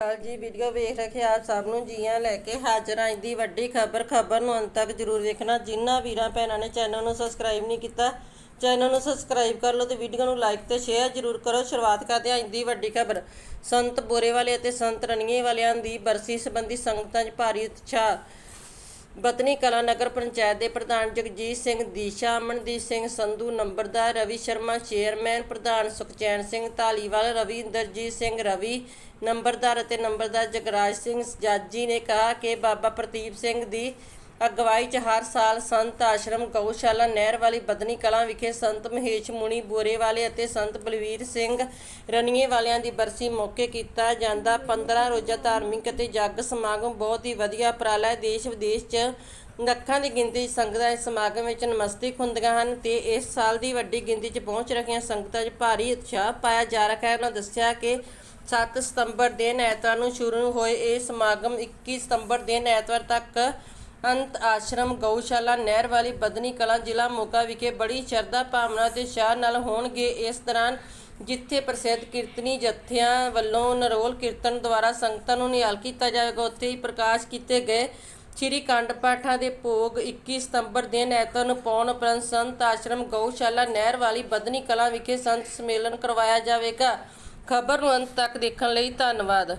ਹਾਲ ਜੀ, ਵੀਡੀਓ ਵੇਖ ਰਹੇ ਆਪ ਸਭ ਨੂੰ, ਜੀਆਂ ਲੈ ਕੇ ਹਾਜ਼ਰ ਆਂ। ਦੀ ਵੱਡੀ ਖਬਰ ਖਬਰ ਨੂੰ ਅੰਤ ਤੱਕ ਜਰੂਰ ਵੇਖਣਾ। ਜਿਨ੍ਹਾਂ ਵੀਰਾਂ ਭੈਣਾਂ ਨੇ ਚੈਨਲ ਨੂੰ ਸਬਸਕ੍ਰਾਈਬ ਨਹੀਂ ਕੀਤਾ, ਚੈਨਲ ਨੂੰ ਸਬਸਕ੍ਰਾਈਬ ਕਰ ਲਓ ਤੇ ਵੀਡੀਓ ਨੂੰ ਲਾਈਕ ਤੇ ਸ਼ੇਅਰ ਜਰੂਰ ਕਰੋ। ਸ਼ੁਰੂਆਤ ਕਰਦੇ ਆਂ ਅੱਜ ਦੀ ਵੱਡੀ ਖਬਰ। ਸੰਤ ਬੋਰੇ ਵਾਲੇ ਅਤੇ ਸੰਤ ਰਣੀਏ ਵਾਲਿਆਂ ਦੀ ਬਰਸੀ ਸੰਬੰਧੀ ਸੰਗਤਾਂ 'ਚ ਭਾਰੀ ਉਤਸ਼ਾਹ। ਬਤਨੀ ਕਲਾ ਨਗਰ ਪੰਚਾਇਤ ਦੇ ਪ੍ਰਧਾਨ ਜਗਜੀਤ ਸਿੰਘ ਦੀਸ਼ਾ, ਅਮਨਦੀਪ ਸਿੰਘ ਸੰਧੂ, ਨੰਬਰਦਾਰ ਰਵੀ ਸ਼ਰਮਾ, ਚੇਅਰਮੈਨ ਪ੍ਰਧਾਨ ਸੁਖਚੈਨ ਸਿੰਘ, ਧਾਲੀਵਾਲ ਰਵੀ, ਇੰਦਰਜੀਤ ਸਿੰਘ ਰਵੀ, ਨੰਬਰਦਾਰ ਅਤੇ ਨੰਬਰਦਾਰ ਜਗਰਾਜ ਸਿੰਘ ਜਾਜੀ ਨੇ ਕਿਹਾ ਕਿ ਬਾਬਾ ਪ੍ਰਦੀਪ ਸਿੰਘ ਦੀ ਅਗਵਾਈ 'ਚ ਹਰ ਸਾਲ ਸੰਤ ਆਸ਼ਰਮ ਗਊਸ਼ਾਲਾ ਨਹਿਰ ਵਾਲੀ ਬਦਨੀ ਕਲਾਂ ਵਿਖੇ ਸੰਤ ਮਹੇਸ਼ ਮੁਨੀ ਬੋਰੇ ਵਾਲੇ ਅਤੇ ਸੰਤ ਬਲਵੀਰ ਸਿੰਘ ਰਣੀਏ ਵਾਲਿਆਂ ਦੀ ਬਰਸੀ ਮੌਕੇ ਕੀਤਾ ਜਾਂਦਾ। 15 ਰੋਜ਼ਾ ਧਾਰਮਿਕ ਅਤੇ ਜੱਗ ਸਮਾਗਮ ਬਹੁਤ ਹੀ ਵਧੀਆ ਉਪਰਾਲਾ ਹੈ। ਦੇਸ਼ ਵਿਦੇਸ਼ 'ਚ ਲੱਖਾਂ ਦੀ ਗਿਣਤੀ ਸੰਗਤਾਂ ਇਸ ਸਮਾਗਮ ਵਿੱਚ ਨਮਸਤਕ ਹੁੰਦੀਆਂ ਹਨ ਤੇ ਇਸ ਸਾਲ ਦੀ ਵੱਡੀ ਗਿਣਤੀ 'ਚ ਪਹੁੰਚ ਰਹੀਆਂ ਸੰਗਤਾਂ 'ਚ ਭਾਰੀ ਉਤਸ਼ਾਹ ਪਾਇਆ ਜਾ ਰਿਹਾ ਹੈ। ਉਹਨਾਂ ਦੱਸਿਆ ਕਿ 7 ਸਤੰਬਰ ਦਿਨ ਐਤਵਾਰ ਨੂੰ ਸ਼ੁਰੂ ਹੋਏ। ਇਹ ਸਮਾਗਮ 21 ਸਤੰਬਰ ਦਿਨ ਐਤਵਾਰ ਤੱਕ ਅੰਤ ਆਸ਼ਰਮ ਗਊਸ਼ਾਲਾ ਨਹਿਰ ਵਾਲੀ ਬਦਨੀ ਕਲਾਂ ਜ਼ਿਲ੍ਹਾ ਮੋਗਾ ਵਿਖੇ ਬੜੀ ਸ਼ਰਧਾ ਭਾਵਨਾ ਤੇ ਸ਼ਾਹ ਨਾਲ ਹੋਣਗੇ ਇਸ ਦੌਰਾਨ, ਜਿੱਥੇ ਪ੍ਰਸਿੱਧ ਕੀਰਤਨੀ ਜਥਿਆਂ ਵੱਲੋਂ ਨਰੋਲ ਕੀਰਤਨ ਦੁਆਰਾ ਸੰਗਤਾਂ ਨੂੰ ਨਿਹਾਲ ਕੀਤਾ ਜਾਵੇਗਾ। ਉੱਥੇ ਹੀ ਪ੍ਰਕਾਸ਼ ਕੀਤੇ ਗਏ ਸ੍ਰੀ ਕੰਡ ਪਾਠਾਂ ਦੇ ਭੋਗ 21 ਸਤੰਬਰ ਦਿਨ ਐਤਵਾਰ ਨੂੰ ਪਾਉਣ ਉਪਰੰਤ ਸੰਤ ਆਸ਼ਰਮ ਗਊਸ਼ਾਲਾ ਨਹਿਰ ਵਾਲੀ ਬਦਨੀ ਕਲਾਂ ਵਿਖੇ ਸੰਤ ਸੰਮੇਲਨ ਕਰਵਾਇਆ ਜਾਵੇਗਾ। ਖਬਰ ਨੂੰ ਅੰਤ ਤੱਕ ਦੇਖਣ ਲਈ ਧੰਨਵਾਦ।